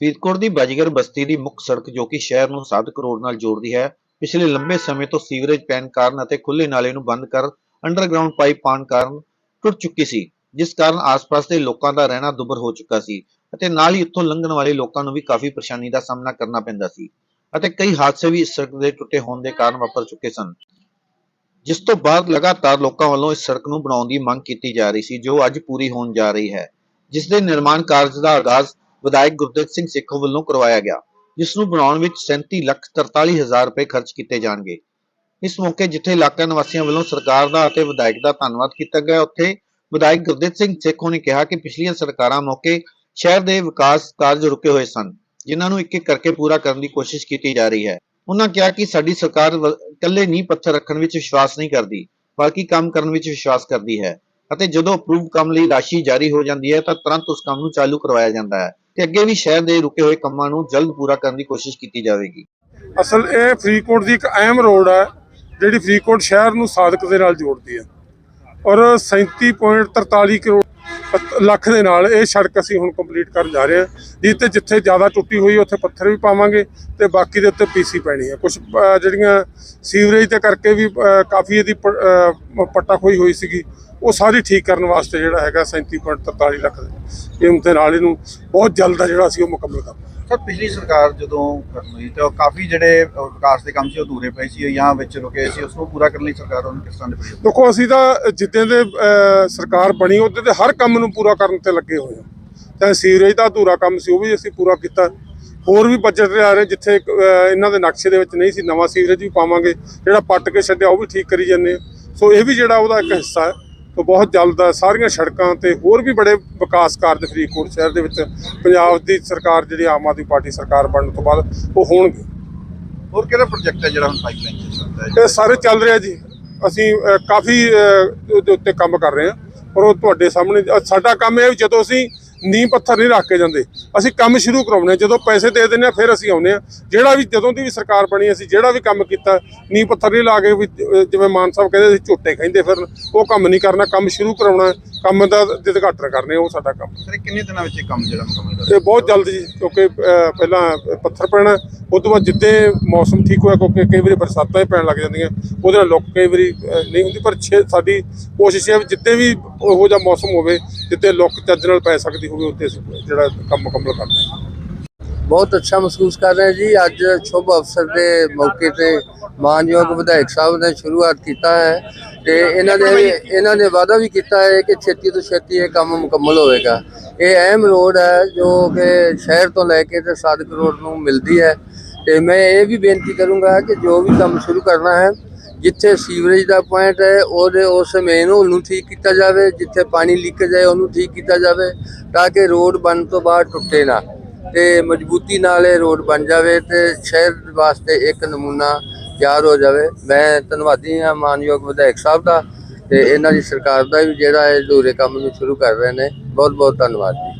ਫਰੀਦਕੋਟ ਦੀ ਬਾਜੀਗਰ ਬਸਤੀ ਦੀ ਮੁੱਖ ਸੜਕ ਜੋ ਕਿ ਸ਼ਹਿਰ ਨੂੰ 7 ਕਰੋੜ ਨਾਲ ਜੋੜਦੀ ਹੈ, ਪਿਛਲੇ ਲੰਬੇ ਸਮੇਂ ਤੋਂ ਸੀਵਰੇਜ ਪੈਣ ਕਾਰਨ ਅਤੇ ਖੁੱਲੇ ਨਾਲੇ ਨੂੰ ਬੰਦ ਕਰ ਅੰਡਰਗਰਾਉਂਡ ਪਾਈਪ ਪਾਉਣ ਕਾਰਨ ਟੁੱਟ ਚੁੱਕੀ ਸੀ, ਜਿਸ ਕਾਰਨ ਆਸ-ਪਾਸ ਦੇ ਲੋਕਾਂ ਦਾ ਰਹਿਣਾ ਦੁੱਭਰ ਹੋ ਚੁੱਕਾ ਸੀ ਅਤੇ ਨਾਲ ਹੀ ਉੱਥੋਂ ਲੰਘਣ ਵਾਲੇ ਲੋਕਾਂ ਨੂੰ ਵੀ ਕਾਫੀ ਪਰੇਸ਼ਾਨੀ ਦਾ ਸਾਹਮਣਾ ਕਰਨਾ ਪੈਂਦਾ ਸੀ ਅਤੇ ਕਈ ਹਾਦਸੇ ਵੀ ਇਸ ਸੜਕ ਦੇ ਟੁੱਟੇ ਹੋਣ ਦੇ ਕਾਰਨ ਵਾਪਰ ਚੁੱਕੇ ਸਨ। ਜਿਸ ਤੋਂ ਬਾਅਦ ਲਗਾਤਾਰ ਲੋਕਾਂ ਵੱਲੋਂ ਇਸ ਸੜਕ ਨੂੰ ਬਣਾਉਣ ਦੀ ਮੰਗ ਕੀਤੀ ਜਾ ਰਹੀ ਸੀ, ਜੋ ਅੱਜ ਪੂਰੀ ਹੋਣ ਜਾ ਰਹੀ ਹੈ, ਜਿਸ ਦੇ ਨਿਰਮਾਣ ਕਾਰਜ ਦਾ ਆਗਾਜ਼ ਵਿਧਾਇਕ ਗੁਰਦੇਵ ਸਿੰਘ ਸੇਖੋਂ ਵੱਲੋਂ ਕਰਵਾਇਆ ਗਿਆ ਜਿਸ ਨੂੰ ਬਣਾਉਣ ਵਿੱਚ 37 ਲੱਖ 43 ਹਜ਼ਾਰ ਰੁਪਏ ਖਰਚ ਕੀਤੇ ਜਾਣਗੇ। ਇਸ ਮੌਕੇ ਜਿੱਥੇ ਇਲਾਕਾ ਨਿਵਾਸੀਆਂ ਵੱਲੋਂ ਸਰਕਾਰ ਦਾ ਅਤੇ ਵਿਧਾਇਕ ਦਾ ਧੰਨਵਾਦ ਕੀਤਾ ਗਿਆ, ਉੱਥੇ ਵਿਧਾਇਕ ਗੁਰਦੇਵ ਸਿੰਘ ਸੇਖੋਂ ਨੇ ਕਿਹਾ ਕਿ ਪਿਛਲੀਆਂ ਸਰਕਾਰਾਂ ਮੌਕੇ ਸ਼ਹਿਰ ਦੇ ਵਿਕਾਸ ਕਾਰਜ ਰੁਕੇ ਹੋਏ ਸਨ, ਜਿਨ੍ਹਾਂ ਨੂੰ ਇੱਕ ਇੱਕ ਕਰਕੇ ਪੂਰਾ ਕਰਨ ਦੀ ਕੋਸ਼ਿਸ਼ ਕੀਤੀ ਜਾ ਰਹੀ ਹੈ। ਉਹਨਾਂ ਕਿਹਾ ਕਿ ਸਾਡੀ ਸਰਕਾਰ ਇਕੱਲੇ ਨੀਂਹ, ਪੱਥਰ ਰੱਖਣ ਵਿੱਚ ਵਿਸ਼ਵਾਸ ਨਹੀਂ ਕਰਦੀ, ਬਲਕਿ ਕੰਮ ਕਰਨ ਵਿੱਚ ਵਿਸ਼ਵਾਸ ਕਰਦੀ ਹੈ ਅਤੇ ਜਦੋਂ ਅਪਰੂਵ ਕੰਮ ਲਈ ਰਾਸ਼ੀ ਜਾਰੀ ਹੋ ਜਾਂਦੀ ਹੈ, ਤਾਂ ਤੁਰੰਤ ਉਸ ਕੰਮ ਨੂੰ ਚਾਲੂ ਕਰਵਾਇਆ ਜਾਂਦਾ ਹੈ। ਤੇ ਅੱਗੇ ਵੀ ਸ਼ਹਿਰ ਦੇ ਰੁਕੇ ਹੋਏ ਕੰਮਾਂ ਨੂੰ ਜਲਦ ਪੂਰਾ ਕਰਨ ਦੀ ਕੋਸ਼ਿਸ਼ ਕੀਤੀ ਜਾਵੇਗੀ। ਅਸਲ ਇਹ ਫਰੀਦਕੋਟ ਦੀ ਇੱਕ ਅਹਿਮ ਰੋਡ ਹੈ, ਜਿਹੜੀ ਫਰੀਦਕੋਟ ਸ਼ਹਿਰ ਨੂੰ ਸਾਦਕ ਦੇ ਨਾਲ ਜੋੜਦੀ ਹੈ। ਔਰ 37.43 ਕਰੋੜ ਲੱਖ ਦੇ ਨਾਲ ਇਹ ਸੜਕ ਅਸੀਂ ਹੁਣ ਕੰਪਲੀਟ ਕਰਨ ਜਾ ਰਹੇ ਹਾਂ। ਜਿੱਥੇ ਜਿੱਥੇ ਜ਼ਿਆਦਾ ਟੁੱਟੀ ਹੋਈ, ਉੱਥੇ ਪੱਥਰ ਵੀ ਪਾਵਾਂਗੇ ਤੇ ਬਾਕੀ ਦੇ ਉੱਤੇ ਪੀਸੀ ਪੈਣੀ ਹੈ। ਕੁਝ ਜਿਹੜੀਆਂ ਸੀਵਰੇਜ ਦੇ ਕਰਕੇ ਵੀ ਕਾਫੀ ਇਹਦੀ ਪ- ਪੱਟਾ ਖੋਈ ਹੋਈ ਸੀਗੀ, ਉਹ ਸਾਰੀ ਠੀਕ ਕਰਨ ਵਾਸਤੇ ਜਿਹੜਾ ਹੈਗਾ 37.43 ਲੱਖ ਦੇ। ਇਹ ਦੇ ਨਾਲ ਇਹਨੂੰ ਬਹੁਤ ਜਲਦ ਜਿਹੜਾ ਅਸੀਂ ਉਹ ਮੁਕੰਮਲ ਕਰਾਂਗੇ ਸਰ, ਪਿਛਲੀ ਸਰਕਾਰ ਜਦੋਂ ਕਰਨ ਹੋਈ ਤੇ ਉਹ ਕਾਫੀ ਜਿਹੜੇ ਵਿਕਾਸ ਦੇ ਕੰਮ ਸੀ, ਉਹ ਅਧੂਰੇ ਪਏ ਸੀ, ਜਾਂ ਵਿੱਚ ਰੁਕੇ ਸੀ, ਉਸ ਨੂੰ ਪੂਰਾ ਕਰਨ ਲਈ ਸਰਕਾਰ ਉਹਨੂੰ ਕਿਸ ਤਰ੍ਹਾਂ ਦੇ ਪ੍ਰਯੋਗ ਦੇਖੋ, ਅਸੀਂ ਤਾਂ ਜਿੱਦਾਂ ਦੇ ਸਰਕਾਰ ਬਣੀ, ਉਹਦੇ ਤੇ ਹਰ ਕੰਮ ਨੂੰ ਪੂਰਾ ਕਰਨ ਤੇ ਲੱਗੇ ਹੋਏ ਹਾਂ। ਚਾਹੇ ਸੀਵਰੇਜ ਦਾ ਅਧੂਰਾ ਕੰਮ ਸੀ, ਉਹ ਵੀ ਅਸੀਂ ਪੂਰਾ ਕੀਤਾ। ਹੋਰ ਵੀ ਬਜਟ ਆ ਰਹੇ, ਜਿੱਥੇ ਇਹਨਾਂ ਦੇ ਨਕਸ਼ੇ ਦੇ ਵਿੱਚ ਨਹੀਂ ਸੀ, ਨਵਾਂ ਸੀਵਰੇਜ ਵੀ ਪਾਵਾਂਗੇ, ਜਿਹੜਾ ਪੱਟ ਕੇ ਛੱਡਿਆ, ਉਹ ਵੀ ਠੀਕ ਕਰੀ ਜਾਂਦੇ ਹਾਂ। ਸੋ ਇਹ ਵੀ ਜਿਹੜਾ ਉਹਦਾ ਇੱਕ ਹਿੱਸਾ ਹੈ। ਸੋ ਬਹੁਤ ਜਲਦ ਸਾਰੀਆਂ ਸੜਕਾਂ ਤੇ ਹੋਰ ਵੀ ਬੜੇ ਵਿਕਾਸ ਕਾਰਜ ਫਰੀਦਕੋਟ ਸ਼ਹਿਰ ਦੇ ਵਿੱਚ ਪੰਜਾਬ ਦੀ ਸਰਕਾਰ ਜਿਹੜੀ ਆਮ ਆਦਮੀ ਪਾਰਟੀ ਸਰਕਾਰ ਬਣਨ ਤੋਂ ਬਾਅਦ ਉਹ ਹੋਣਗੇ। ਹੋਰ ਕਿਹੜਾ ਪ੍ਰੋਜੈਕਟ ਹੈ ਜਿਹੜਾ ਹੁਣ ਪਾਈਪਲਾਈਨ ਚ ਚੱਲਦਾ ਹੈ? ਇਹ ਸਾਰੇ ਚੱਲ ਰਿਹਾ ਜੀ। ਅਸੀਂ ਕਾਫੀ ਉਹਦੇ ਉੱਤੇ ਕੰਮ ਕਰ ਰਹੇ ਹਾਂ। ਪਰ ਉਹ ਤੁਹਾਡੇ ਸਾਹਮਣੇ ਸਾਡਾ ਕੰਮ ਇਹ ਜਦੋਂ ਅਸੀਂ ਨੀਂਹ ਪੱਥਰ ਨਹੀਂ ਰੱਖ ਕੇ ਜਾਂਦੇ। ਅਸੀਂ ਕੰਮ ਸ਼ੁਰੂ ਕਰਾਉਣੇ। ਜਦੋਂ ਪੈਸੇ ਦੇ ਦਿੰਦੇ ਆ ਫਿਰ ਅਸੀਂ ਆਉਂਦੇ ਆ ਜਿਹੜਾ ਵੀ ਜਦੋਂ ਦੀ ਵੀ ਸਰਕਾਰ ਬਣੀ ਅਸੀਂ ਜਿਹੜਾ ਵੀ ਕੰਮ ਕੀਤਾ ਨੀਂਹ ਪੱਥਰ ਨਹੀਂ ਲਾ ਕੇ ਵੀ ਜਿਵੇਂ ਮਾਨ ਸਾਹਿਬ ਕਹਿੰਦੇ ਸੀ ਝੋਟੇ ਕਹਿੰਦੇ ਫਿਰ ਉਹ ਕੰਮ ਨਹੀਂ ਕਰਨਾ। ਕੰਮ ਸ਼ੁਰੂ ਕਰਾਉਣਾ। ਕੰਮ ਦਾ ਉਦਘਾਟਨ ਕਰਨੇ ਉਹ ਸਾਡਾ ਕੰਮ। ਸਰ ਕਿੰਨੇ ਦਿਨਾਂ ਵਿੱਚ ਇਹ ਕੰਮ ਜਿਹੜਾ ਮੁਕੰਮਲ ਇਹ ਬਹੁਤ ਜਲਦ ਜੀ ਕਿਉਂਕਿ ਪਹਿਲਾਂ ਪੱਥਰ ਪੈਣਾ ਉਸ ਤੋਂ ਬਾਅਦ ਜਿੱਦੇ ਮੌਸਮ ਠੀਕ ਹੋਇਆ ਕਿਉਂਕਿ ਕਈ ਵਾਰੀ ਬਰਸਾਤਾਂ ਹੀ ਪੈਣ ਲੱਗ ਜਾਂਦੀਆਂ। ਉਹਦੇ ਨਾਲ ਲੁੱਕ ਕਈ ਵਾਰੀ ਨਹੀਂ ਹੁੰਦੀ ਪਰ ਸਾਡੀ ਕੋਸ਼ਿਸ਼ ਹੈ ਜਿੱਦੇ ਵੀ ਉਹੋ ਜਿਹਾ ਮੌਸਮ ਹੋਵੇ ਜਿੱਤੇ ਲੋਕ ਚੱਜ ਨਾਲ ਪੈ ਸਕਦੀ ਹੋਵੇ ਉੱਤੇ ਜਿਹੜਾ ਕੰਮ ਮੁਕੰਮਲ ਕਰਦੇ ਹਾਂ। ਬਹੁਤ ਅੱਛਾ ਮਹਿਸੂਸ ਕਰ ਰਹੇ ਜੀ। ਅੱਜ ਸ਼ੁਭ ਅਵਸਰ ਦੇ ਮੌਕੇ ਤੇ ਮਾਨਯੋਗ ਵਿਧਾਇਕ ਸਾਹਿਬ ਨੇ ਸ਼ੁਰੂਆਤ ਕੀਤਾ ਹੈ ਤੇ ਇਹਨਾਂ ਨੇ ਇਹਨਾਂ ਨੇ ਵਾਅਦਾ ਵੀ ਕੀਤਾ ਹੈ ਕਿ ਛੇਤੀ ਤੋਂ ਛੇਤੀ ਇਹ ਕੰਮ ਮੁਕੰਮਲ ਹੋਵੇਗਾ। ਇਹ ਅਹਿਮ ਰੋਡ ਹੈ ਜੋ ਕਿ ਸ਼ਹਿਰ ਤੋਂ ਲੈ ਕੇ ਤੇ 7 ਕਰੋੜ ਨੂੰ ਮਿਲਦੀ ਹੈ ਤੇ ਮੈਂ ਇਹ ਵੀ ਬੇਨਤੀ ਕਰੂੰਗਾ ਕਿ ਜੋ ਵੀ ਕੰਮ ਸ਼ੁਰੂ ਕਰਨਾ ਹੈ ਜਿੱਥੇ ਸੀਵਰੇਜ ਦਾ ਪੁਆਇੰਟ ਹੈ, ਉਹਦੇ ਉਸ ਮੇਨ ਹੋਲ ਨੂੰ ਠੀਕ ਕੀਤਾ ਜਾਵੇ, ਜਿੱਥੇ ਪਾਣੀ ਲੀਕੇਜ ਹੈ, ਉਹਨੂੰ ਠੀਕ ਕੀਤਾ ਜਾਵੇ, ਤਾਂ ਕਿ ਰੋਡ ਬਣਨ ਤੋਂ ਬਾਅਦ ਟੁੱਟੇ ਨਾ ਤੇ ਮਜ਼ਬੂਤੀ ਨਾਲ ਇਹ ਰੋਡ ਬਣ ਜਾਵੇ ਤੇ ਸ਼ਹਿਰ ਵਾਸਤੇ ਇੱਕ ਨਮੂਨਾ ਤਿਆਰ ਹੋ ਜਾਵੇ। ਮੈਂ ਧੰਨਵਾਦੀ ਹਾਂ ਮਾਨਯੋਗ ਵਿਧਾਇਕ ਸਾਹਿਬ ਦਾ ਤੇ ਇਹਨਾਂ ਦੀ ਸਰਕਾਰ ਦਾ ਵੀ ਜਿਹੜਾ ਇਹ ਅਧੂਰੇ ਕੰਮ ਨੂੰ ਸ਼ੁਰੂ ਕਰ ਰਹੇ ਨੇ। ਬਹੁਤ ਬਹੁਤ ਧੰਨਵਾਦ ਜੀ।